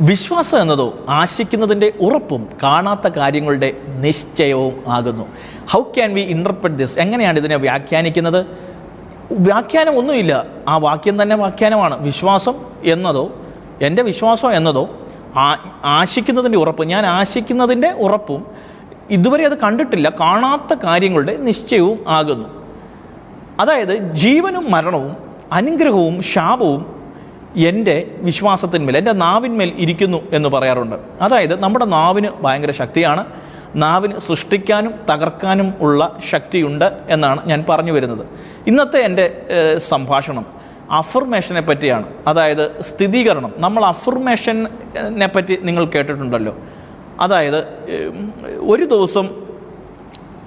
വിശ്വാസം എന്നതോ ആശിക്കുന്നതിന്റെ ഉറപ്പും കാണാത്ത കാര്യങ്ങളുടെ നിശ്ചയവും ആകുന്നു. How can we interpret this എങ്ങനെയാണ് ഇതിനെ വ്യാഖ്യാനിക്കുന്നത്? വ്യാഖ്യാനം ഒന്നുമില്ല ആ വാക്യം തന്നെ വ്യാഖ്യാനമാണ്. വിശ്വാസം എന്നതോ എന്റെ വിശ്വാസം എന്നതോ ആ- ആശിക്കുന്നതിന്റെ ഉറപ്പ് ഞാൻ ആശിക്കുന്നതിന്റെ ഉറപ്പും ഇതുവരെ അത് കണ്ടിട്ടില്ല. കാണാത്ത കാര്യങ്ങളുടെ നിശ്ചയവും ആകുന്നു. അതായത് ജീവനും മരണവും അനുഗ്രഹവും ശാപവും എന്റെ വിശ്വാസത്തിന്മേൽ എന്റെ നാവിന്മേൽ ഇരിക്കുന്നു എന്ന് പറയാറുണ്ട്. അതായത് നമ്മുടെ നാവിന് ഭയങ്കര ശക്തിയാണ്. നാവിന് സൃഷ്ടിക്കാനും തകർക്കാനും ഉള്ള ശക്തിയുണ്ട് എന്നാണ് ഞാൻ പറഞ്ഞു വരുന്നത്. ഇന്നത്തെ എന്റെ സംഭാഷണം അഫർമേഷനെ പറ്റിയാണ്. അതായത് സ്ഥിരീകരണം നമ്മൾ അഫർമേഷനെ പറ്റി നിങ്ങൾ കേട്ടിട്ടുണ്ടല്ലോ. അതായത് ഒരു ദിവസം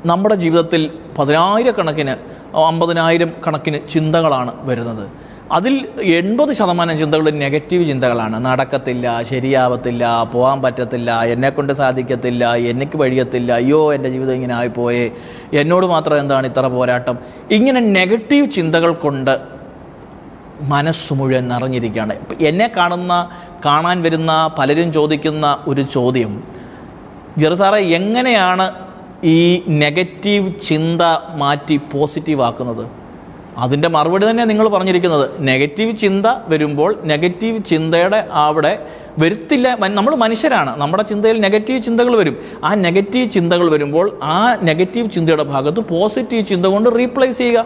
നമ്മുടെ ജീവിതത്തിൽ പതിനായിരക്കണക്കിന് അമ്പതിനായിരം കണക്കിന് ചിന്തകളാണ് വരുന്നത്. അതിൽ എൺപത് ശതമാനം ചിന്തകൾ നെഗറ്റീവ് ചിന്തകളാണ്. നടക്കത്തില്ല ശരിയാവത്തില്ല പോകാൻ പറ്റത്തില്ല എന്നെക്കൊണ്ട് സാധിക്കത്തില്ല എനിക്ക് വഴിയത്തില്ല അയ്യോ എന്റെ ജീവിതം ഇങ്ങനെ ആയിപ്പോയേ എന്നോട് മാത്രം എന്താണ് ഇത്ര പോരാട്ടം? ഇങ്ങനെ നെഗറ്റീവ് ചിന്തകൾ കൊണ്ട് മനസ്സ് മുഴുവൻ നിറഞ്ഞിരിക്കുകയാണ്. എന്നെ കാണുന്ന കാണാൻ വരുന്ന പലരും ചോദിക്കുന്ന ഒരു ചോദ്യം. ജെറുസാറെ എങ്ങനെയാണ് ഈ നെഗറ്റീവ് ചിന്ത മാറ്റി പോസിറ്റീവ് ആക്കുന്നത് അതിന്റെ മറുപടി തന്നെ നിങ്ങൾ പറഞ്ഞിരിക്കുന്നത്. നെഗറ്റീവ് ചിന്ത വരുമ്പോൾ നെഗറ്റീവ് ചിന്തയുടെ അവിടെ വരുത്തില്ല. നമ്മൾ മനുഷ്യരാണ്. നമ്മുടെ ചിന്തയിൽ നെഗറ്റീവ് ചിന്തകൾ വരും. ആ നെഗറ്റീവ് ചിന്തകൾ വരുമ്പോൾ ആ നെഗറ്റീവ് ചിന്തയുടെ ഭാഗത്ത് പോസിറ്റീവ് ചിന്ത കൊണ്ട് റീപ്ലേസ് ചെയ്യുക.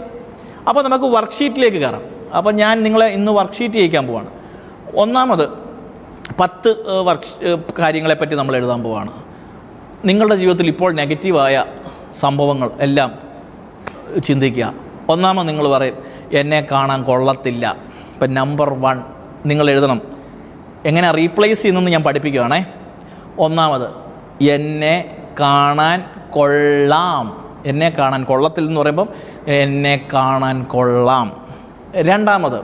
അപ്പോൾ നമുക്ക് വർക്ക്ഷീറ്റിലേക്ക് കയറാം. അപ്പോൾ ഞാൻ നിങ്ങളെ ഇന്ന് വർക്ക്ഷീറ്റ് ചെയ്യിക്കാൻ പോവാണ്. ഒന്നാമത് പത്ത് വർക്ക് കാര്യങ്ങളെപ്പറ്റി നമ്മൾ എഴുതാൻ പോവാണ്. നിങ്ങളുടെ ജീവിതത്തിൽ ഇപ്പോൾ നെഗറ്റീവായ സംഭവങ്ങൾ എല്ലാം ചിന്തിക്കുക. ഒന്നാമത് നിങ്ങൾ പറയും എന്നെ കാണാൻ കൊള്ളത്തില്ല. ഇപ്പം നമ്പർ വൺ നിങ്ങൾ എഴുതണം. എങ്ങനെ റീപ്ലേസ് ചെയ്യുന്നെന്ന് ഞാൻ പഠിപ്പിക്കുകയാണേ ഒന്നാമത് എന്നെ കാണാൻ കൊള്ളാം. എന്നെ കാണാൻ കൊള്ളത്തിൽ എന്ന് പറയുമ്പം എന്നെ കാണാൻ കൊള്ളാം. രണ്ടാമത്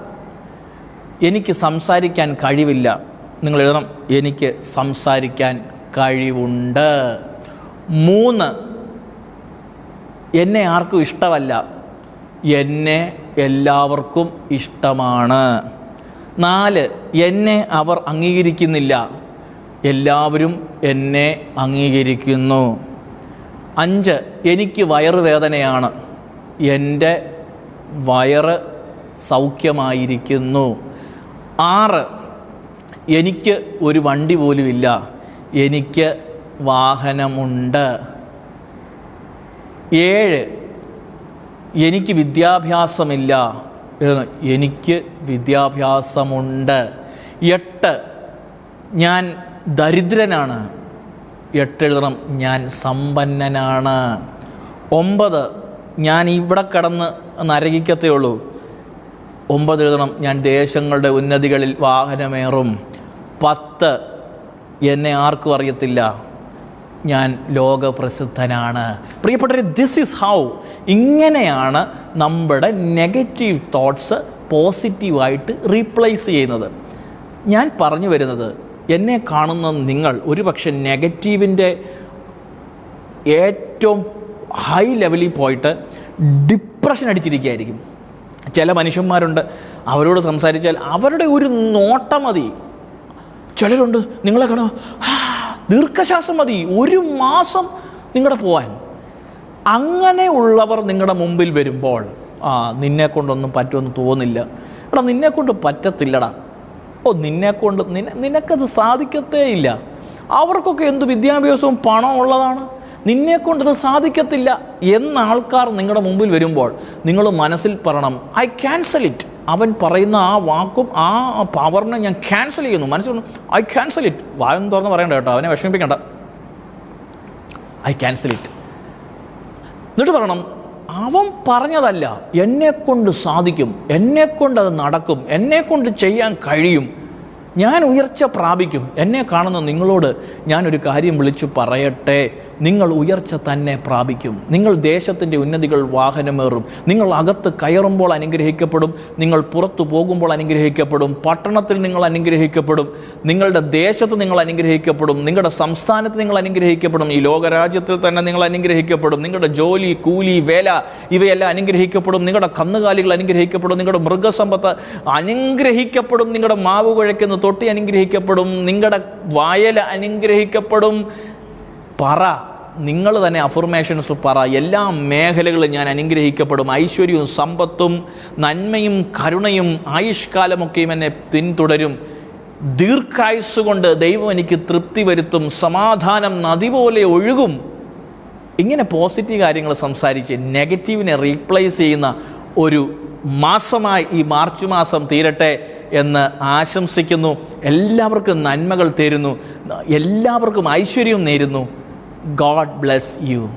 എനിക്ക് സംസാരിക്കാൻ കഴിവില്ല. നിങ്ങൾ എഴുതണം എനിക്ക് സംസാരിക്കാൻ കഴിവുണ്ട്. മൂന്ന് എന്നെ ആർക്കും ഇഷ്ടമല്ല. എന്നെ എല്ലാവർക്കും ഇഷ്ടമാണ്. നാല് എന്നെ അവർ അംഗീകരിക്കുന്നില്ല. എല്ലാവരും എന്നെ അംഗീകരിക്കുന്നു. അഞ്ച് എനിക്ക് വയറുവേദനയാണ് എന്റെ വയറ് സൗഖ്യമായിരിക്കുന്നു. ആറ് എനിക്ക് ഒരു വണ്ടി പോലുമില്ല. എനിക്ക് വാഹനമുണ്ട്. ഏഴ് എനിക്ക് വിദ്യാഭ്യാസമില്ല എനിക്ക് വിദ്യാഭ്യാസമുണ്ട്. എട്ട് ഞാൻ ദരിദ്രനാണ്. എട്ടെഴുതണം ഞാൻ സമ്പന്നനാണ്. ഒമ്പത് ഞാൻ ഇവിടെ കടന്ന് നരകിക്കത്തേ ഉള്ളൂ. ഒമ്പത് എഴുതണം ഞാൻ ദേശങ്ങളുടെ ഉന്നതികളിൽ വാഹനമേറും. പത്ത് എന്നെ ആർക്കും അറിയത്തില്ല. ഞാൻ ലോകപ്രസിദ്ധനാണ്. പ്രിയപ്പെട്ടവർ ദിസ് ഈസ് ഹൗ ഇങ്ങനെയാണ് നമ്മുടെ നെഗറ്റീവ് തോട്ട്സ് പോസിറ്റീവായിട്ട് റീപ്ലേസ് ചെയ്യുന്നത്. ഞാൻ പറഞ്ഞു വരുന്നത് എന്നെ കാണുന്ന നിങ്ങൾ ഒരുപക്ഷെ നെഗറ്റീവിന്റെ ഏറ്റവും ഹൈ ലെവലിൽ പോയിട്ട് ഡിപ്രഷൻ അടിച്ചിരിക്കുകയായിരിക്കും. ചില മനുഷ്യന്മാരുണ്ട് അവരോട് സംസാരിച്ചാൽ അവരുടെ ഒരു നോട്ടം മതി. ചിലരുണ്ട് നിങ്ങളെ കാണോ ദീർഘശ്വാസം മതി. ഒരു മാസം നിങ്ങളുടെ പോവാൻ. അങ്ങനെയുള്ളവർ നിങ്ങളുടെ മുമ്പിൽ വരുമ്പോൾ ആ നിന്നെ കൊണ്ടൊന്നും പറ്റുമെന്ന് തോന്നില്ല. എടാ നിന്നെ കൊണ്ട് പറ്റത്തില്ലടാ. ഓ നിന്നെ കൊണ്ട് നിന നിനക്കത് സാധിക്കത്തേ ഇല്ല. അവർക്കൊക്കെ എന്ത് വിദ്യാഭ്യാസവും പണം ഉള്ളതാണ്? നിന്നെ കൊണ്ടത് സാധിക്കത്തില്ല. എന്ന ആൾക്കാർ നിങ്ങളുടെ മുമ്പിൽ വരുമ്പോൾ നിങ്ങൾ മനസ്സിൽ പറയണം ഐ ക്യാൻസൽ ഇറ്റ്. അവൻ പറയുന്ന ആ വാക്കും ആ പവറിനെ ഞാൻ ക്യാൻസൽ ചെയ്യുന്നു. മനസ്സിൽ ഐ ക്യാൻസൽ ഇറ്റ് വായം തുറന്ന് പറയണ്ട കേട്ടോ അവനെ വിഷമിപ്പിക്കണ്ട. ഐ ക്യാൻസൽ ഇറ്റ് എന്നിട്ട് പറയണം അവൻ പറഞ്ഞതല്ല എന്നെ കൊണ്ട് സാധിക്കും എന്നെ കൊണ്ട് അത് നടക്കും എന്നെ കൊണ്ട് ചെയ്യാൻ കഴിയും ഞാൻ ഉയർച്ച പ്രാപിക്കും എന്നെ കാണുന്ന നിങ്ങളോട് ഞാനൊരു കാര്യം വിളിച്ചു പറയട്ടെ. നിങ്ങൾ ഉയർച്ച തന്നെ പ്രാപിക്കും. നിങ്ങൾ ദേശത്തിന്റെ ഉന്നതികൾ വാഹനമേറും. നിങ്ങൾ അകത്ത് കയറുമ്പോൾ അനുഗ്രഹിക്കപ്പെടും. നിങ്ങൾ പുറത്തു പോകുമ്പോൾ അനുഗ്രഹിക്കപ്പെടും. പട്ടണത്തിൽ നിങ്ങൾ അനുഗ്രഹിക്കപ്പെടും. നിങ്ങളുടെ ദേശത്ത് നിങ്ങൾ അനുഗ്രഹിക്കപ്പെടും. നിങ്ങളുടെ സംസ്ഥാനത്ത് നിങ്ങൾ അനുഗ്രഹിക്കപ്പെടും. ഈ ലോകരാജ്യത്തിൽ തന്നെ നിങ്ങൾ അനുഗ്രഹിക്കപ്പെടും. നിങ്ങളുടെ ജോലി കൂലി വേല ഇവയെല്ലാം അനുഗ്രഹിക്കപ്പെടും. നിങ്ങളുടെ കന്നുകാലികൾ അനുഗ്രഹിക്കപ്പെടും. നിങ്ങളുടെ മൃഗസമ്പത്ത് അനുഗ്രഹിക്കപ്പെടും. നിങ്ങളുടെ മാവ് കുഴയ്ക്കുന്ന തൊട്ടി അനുഗ്രഹിക്കപ്പെടും. നിങ്ങളുടെ വയൽ അനുഗ്രഹിക്കപ്പെടും. പറ. നിങ്ങൾ തന്നെ അഫർമേഷൻസ് പറ. എല്ലാ മേഖലകളും ഞാൻ അനുഗ്രഹിക്കപ്പെടും. ഐശ്വര്യവും സമ്പത്തും നന്മയും കരുണയും ആയുഷ്കാലമൊക്കെയും എന്നെ പിന്തുടരും. ദീർഘായുസ് കൊണ്ട് ദൈവം എനിക്ക് തൃപ്തി വരുത്തും. സമാധാനം നദി പോലെ ഒഴുകും. ഇങ്ങനെ പോസിറ്റീവ് കാര്യങ്ങൾ സംസാരിച്ച് നെഗറ്റീവിനെ റീപ്ലേസ് ചെയ്യുന്ന ഒരു മാസമായി ഈ മാർച്ച് മാസം തീരട്ടെ എന്ന് ആശംസിക്കുന്നു. എല്ലാവർക്കും നന്മകൾ തരുന്നു. എല്ലാവർക്കും ഐശ്വര്യം നേരുന്നു. God bless you.